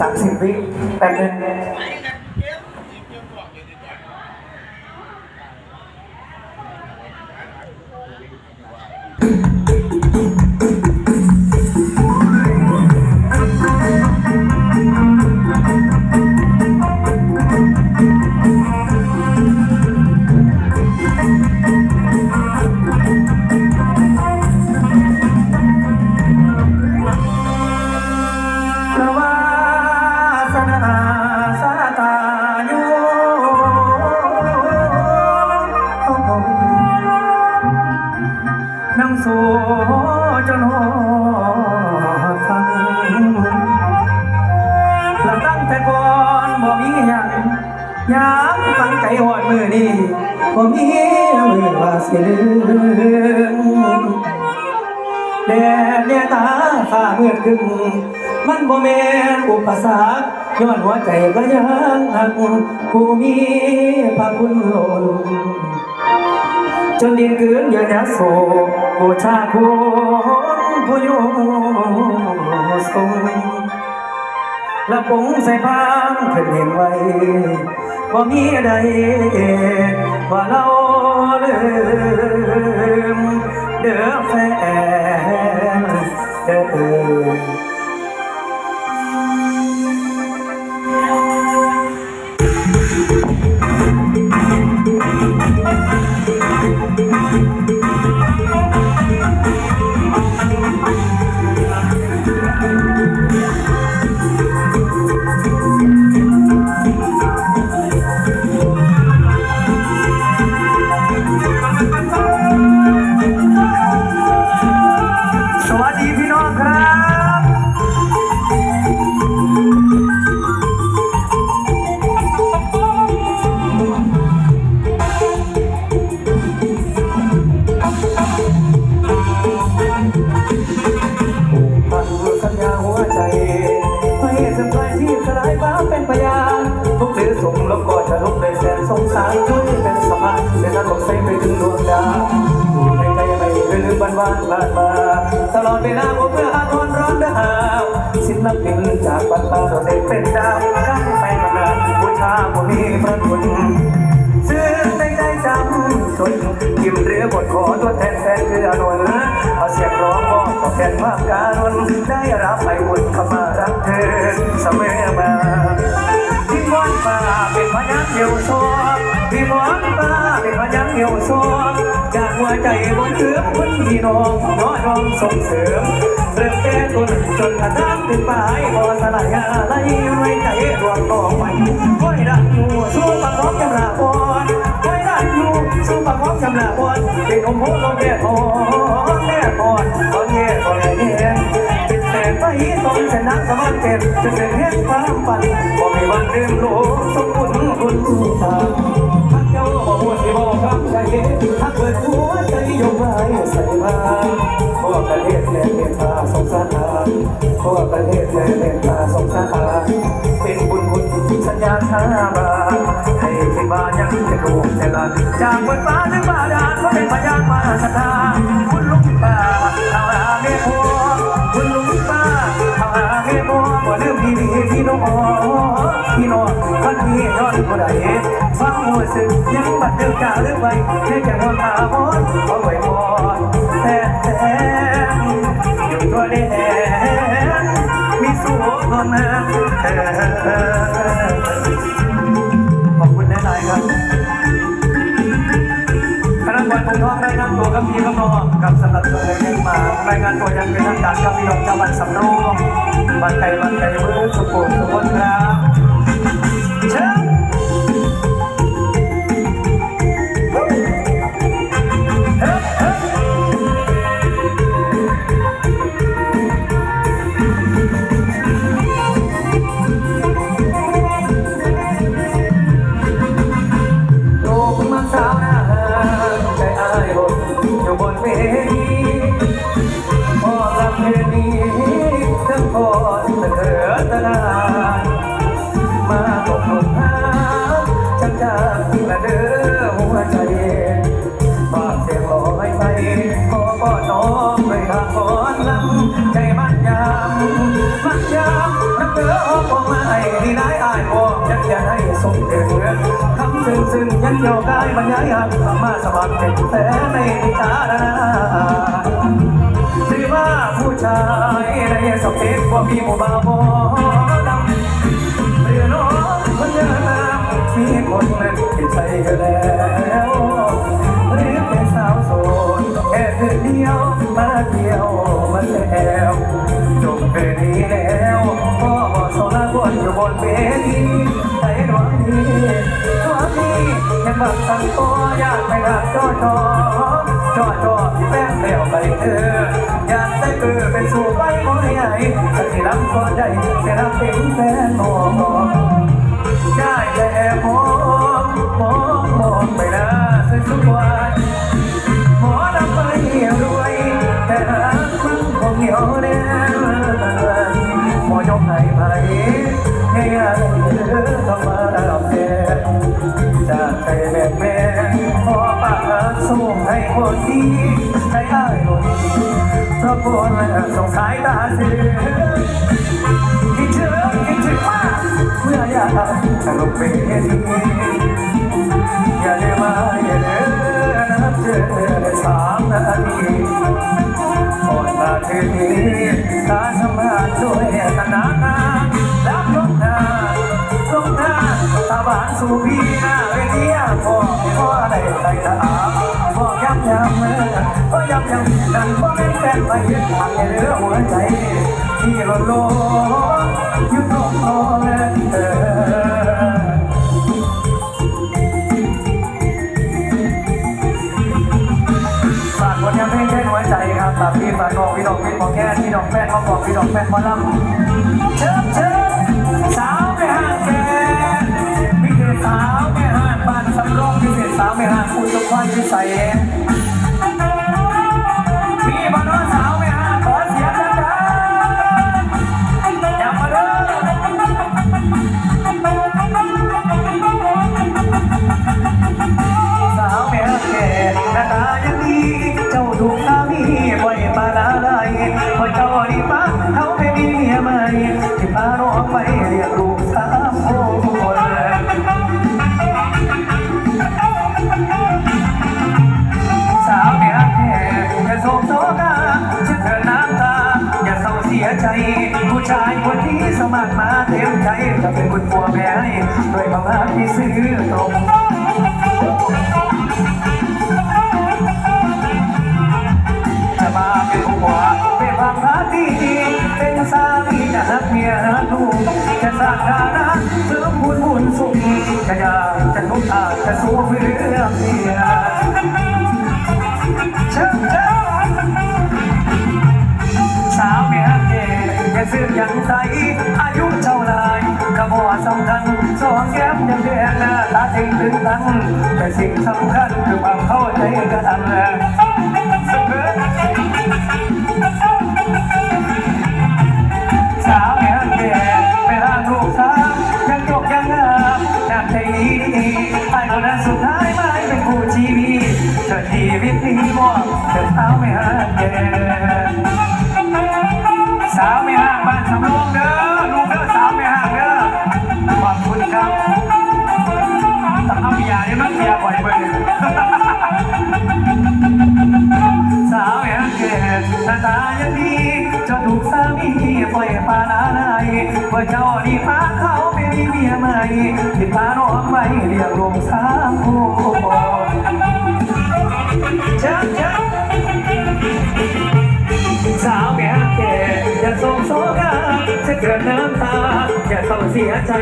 saksi pattern สู่จนหอดฟังและตั้งแต่ก่อนบ่มีหยังยามฟังใจหอดมือนี่บ่มีมือว่าสิลืมแดดเนี่ยตาฟ้ามืดครึ้มมันบ่แม่นอุปสรรคย้อนหัวใจก็ยังหักผู้มีพระคุณล้นจนดินเกินอย่าแนโศก บูชาคุณผู้อยู่ทรงและปงใส่พางขึ้นเห็นไว้ว่ามีใดว่าเราลืมเด้อแฟนเด้อ บอกตอบแทนความการุณได้รับไปบุญเข้ามารักเธอเสมอมาที่มอนฟ้าเป็นพยัญเดียวซอกที่มอนฟ้าเป็นพยัญเดียวซอกจากหัวใจบนเอื้อมคุณพี่น้องน้อยน้องส่งเสริมเริ่มแก้ต้นจนกระทั่งถึงปลายพอสลายอะไรไว้ใจรวมต่อไปคอยรักอยู่สู้ประกอบจำลาบอ รักอยู่สู้ประกอบจำลาบอลเป็นอมโหลงแก่ทอนแก่ทอนตอนแก่ตอนแก่จิตแต่ไปต้องชนะสมานเก็บจะเป็นเห็นความฝันบ่มีวันลืมโลกสมบุญคุณตาพักเจ้าบ่หวนที่บ่คำใจพักเปิดหัว จะถูกแต่ละจากบนฟ้าถึงบาดาลก็เป็นพยานมาสตาคุณลุงป้าเอาหาเมียพัวคุณลุงป้าเอาหาเมียพัวบ่ลืมพี่พี่น้องพี่น้องพันพี่ยอดผู้ใดฟังหัวสึกยังบัดดิมกาหรือไว้ให้แก่คนตาบอดเอาไว้บอดแต่แต่ยู่ตัวแดงมีสู้คนนั้นข คณะบอลคงท้องรายงานตัวกับพี่กับน้องกับสำหรับตัวเองมารายงานตัวยังเป็นทางการกับพี่น้องจังหวัดสำโรงบันไดบันไดเมืองสุโขทัยครับ สมเด็จคำซึ่งซึ่งยันโยกายบรรยายหักมารถสมัครเป็นแฟนในตาดาหรือว่าผู้ชายในสเปกว่ามีโมบาวบ่ดำเรือน้องคนเดิมมีคนนั้นที่ใจกันแล้วากไปดักจอจอจอจอที่แป้งแล้วไปเธออยากได้เบอร์เป็นสู่ไปขอให้ใหญ่สักทีรับก็ได้แต่รับเป็นแฟนหมอได้แต่มองมองมองไปหน้าสวยสวย คนดีใจอ้ายหล่นเพราะคนส่งสายตาเสือคิดถึงคิดถึงมากเมื่ออยากจะลงไปเห็นอย่าได้มาอย่าเดินนัดเจอได้สามนาทีก่อนมาถึงนี้ตาสมาช่วยกันนานรับลงหน้าลงหน้าตาบานสู่พี่หน้าเวทีพอพอได้ใจตาพอ ย้ำย้ำเมื่อพอย้ำย้ำนั่นพอเป็นแฟนไปยึดทางในเรือหัวใจ ที่หล่นลงอยู่ตรงโน้นเออฝากคนยังไม่ใช่หัวใจครับฝากพี่ฝากองพี่น้องพี่น้องแค่พี่น้องแฟนเขาบอกพี่น้องแฟนหมอลำเชิญเชิญสาวไม่ห่างแกพี่คือสาวไม่ห่างบ้านสำรองพิเศษสาวไม่ห่างคุณทุกวันที่ใส่ ยังใส อายุเท่าไรกระบอกสำคัญสองแก้มยังแดงหน้าตาจริงถึงตั้งแต่สิ่งสำคัญคือความเข้าใจกัน บ้านสำโรงเด้อลูกเด้อสาวไม่ห่างเด้อขอบคุณครับแต่เอาเมียนี่มันเมียบ่อยเบิ่งสาวแห่างเกศหน้าตายังดีจะถูกสามีปล่อยปานาไนว่าเจ้านี่พาเขาไปมีเมียใหม่ที่พาน้องไปเรียกรวมสามคน เกิดน้ำตาอย่าเศร้าเสียใจ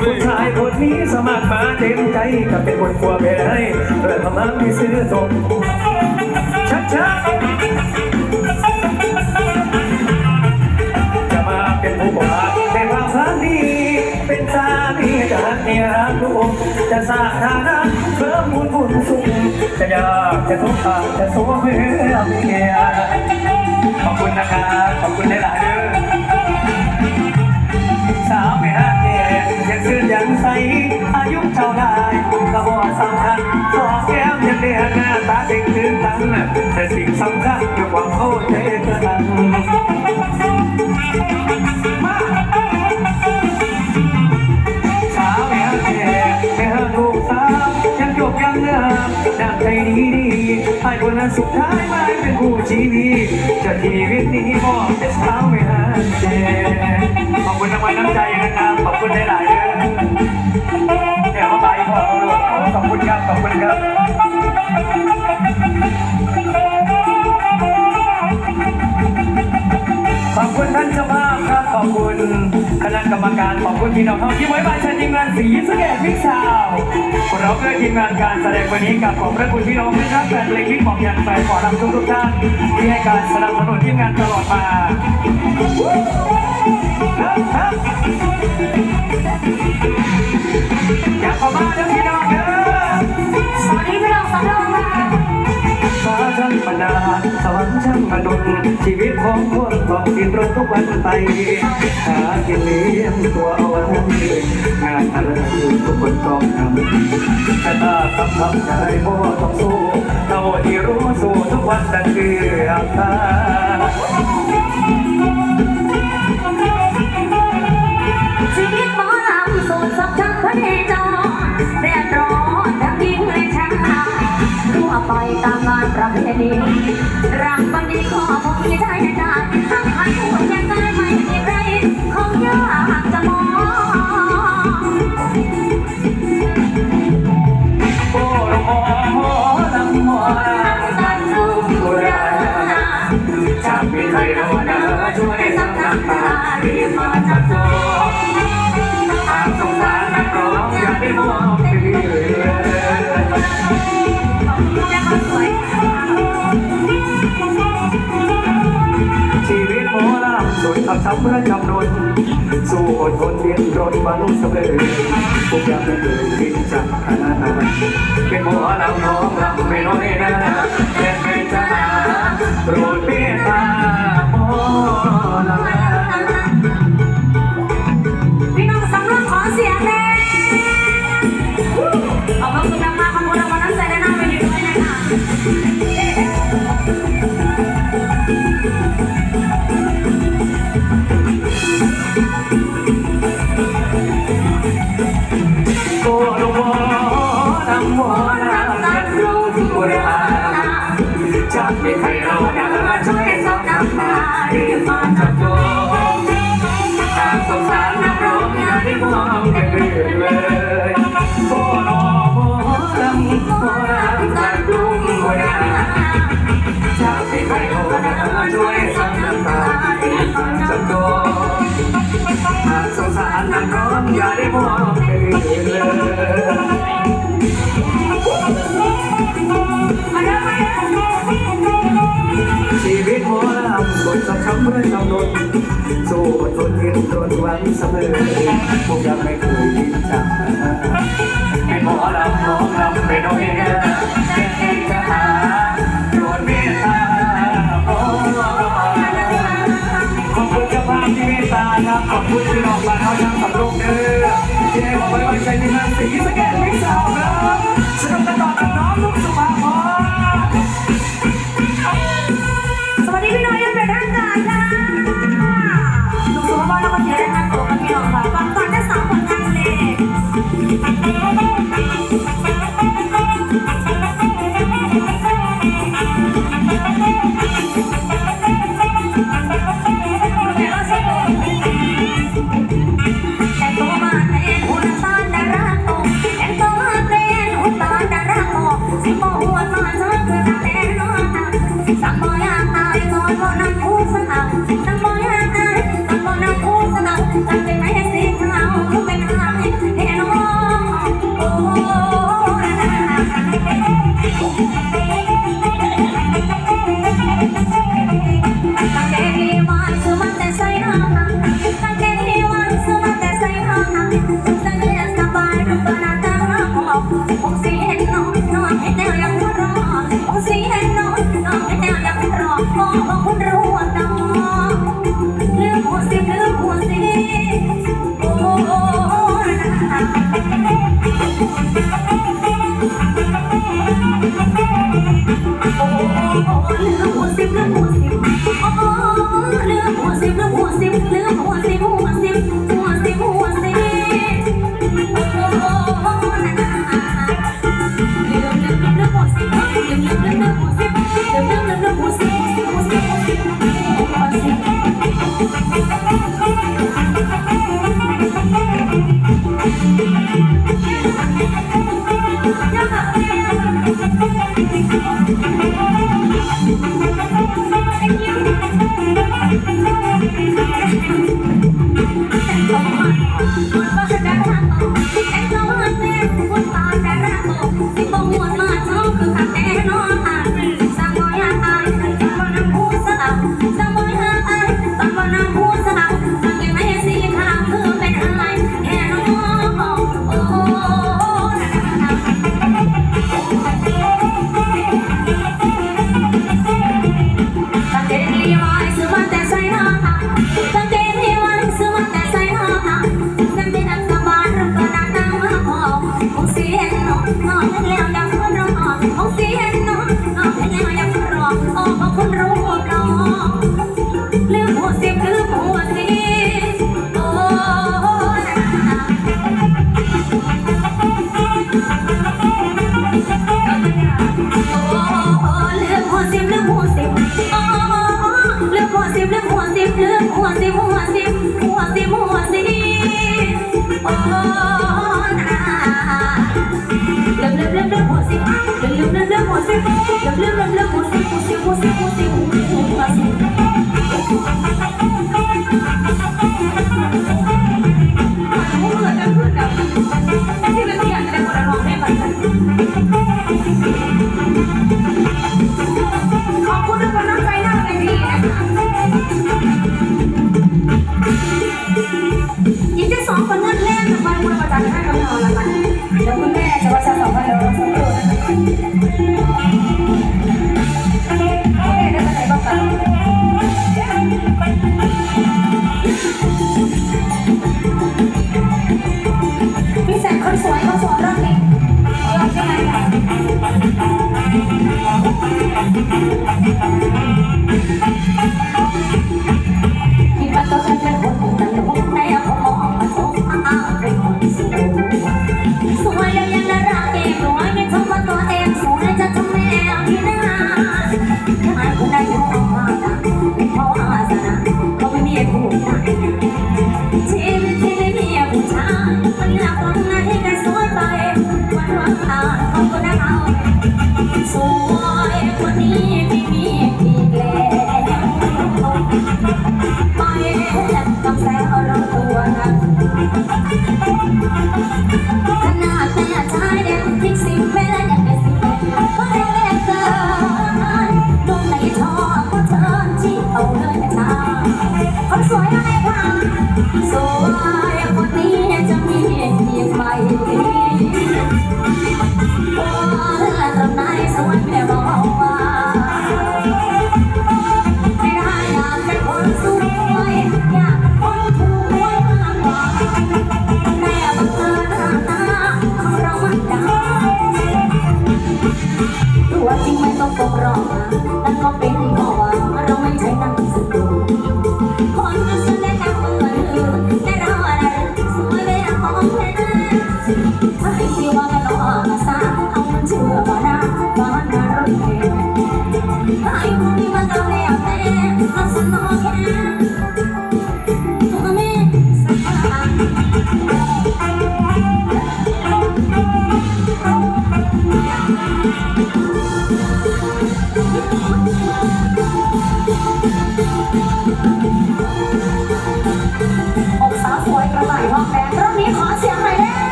ผู้ชายคนนี้สมัครมาเต็มใจจะเป็นคนกลัวแพ้เกิดพลังที่ซื้อสมชัดชัดจะมาเป็นผู้บ่าวเป็นความรักดีเป็นสามีจะรักเมียรักลูกจะสร้างฐานะเพิ่มบุญบุญสุขจะอยากจะทุกข์อาจะสู้เพื่อเมียขอบคุณนะครับขอบคุณหลายๆเด้อ อายุเท่าได้ก็บอสำคัญสองแก้มยังเรียกหน้าตาเด็กถึงตังแต่สิ่งสำคัญคือความเข้าใจกัน สุดท้ายมาเป็นผู้ชีวิตจะชีวิตนี้มอบแต่เช้าไม่หาเจขอบคุณน้ำไว้น้ำใจนะครับขอบคุณหลายๆเด้อเดี๋ยวมาไปพอเราลูกขอบคุณครับขอบคุณครับ กรรมการขอบคุณพี่น้องท่องที่ไว้บายชันทีมงานสีสะเกดพิกซาวพวกเราเพื่อทีมงานการแสดงวันนี้กับขอบพระคุณพี่น้องนะครับแฟนเพลงที่บอกอยันแฟนขอรับทุกทุกท่านที่ให้การสนับสนุนทีมงานตลอดมาอยากข้ามาเด้อพี่น้องเด้อสวัสดีพี่น้องสำรองค่ะฟ้า ช่างบันดาสวรรค์ช่างมนุษย์ชีวิตของคนต้องดิ้นรนทุกวันไปหากินเลี้ยงตัวเอาไว้งานอะไรทุกคนต้องทำแต่ถ้าทำทำใจพ่อต้องสู้เท่าที่รู้สู้ทุกวันนั่นคืออาคา ตามงานประเพณีรักบันดีขอบอกมีใจได้ทั้งพันหัวใจไม่มีไรของย ทำเมื่อจำนวนสู้อดทนเรียนรนหวังสำเร็จทุกอยางไม่เคยคิดจากขนาดนั้นเป็นหมอลำน้องลำไม่น้อยนะแค่เป็นจ้าโปรดเมตตาหมอลำ Blah, blah, blah, ต้องแซวเอาลงตัวนะ 分球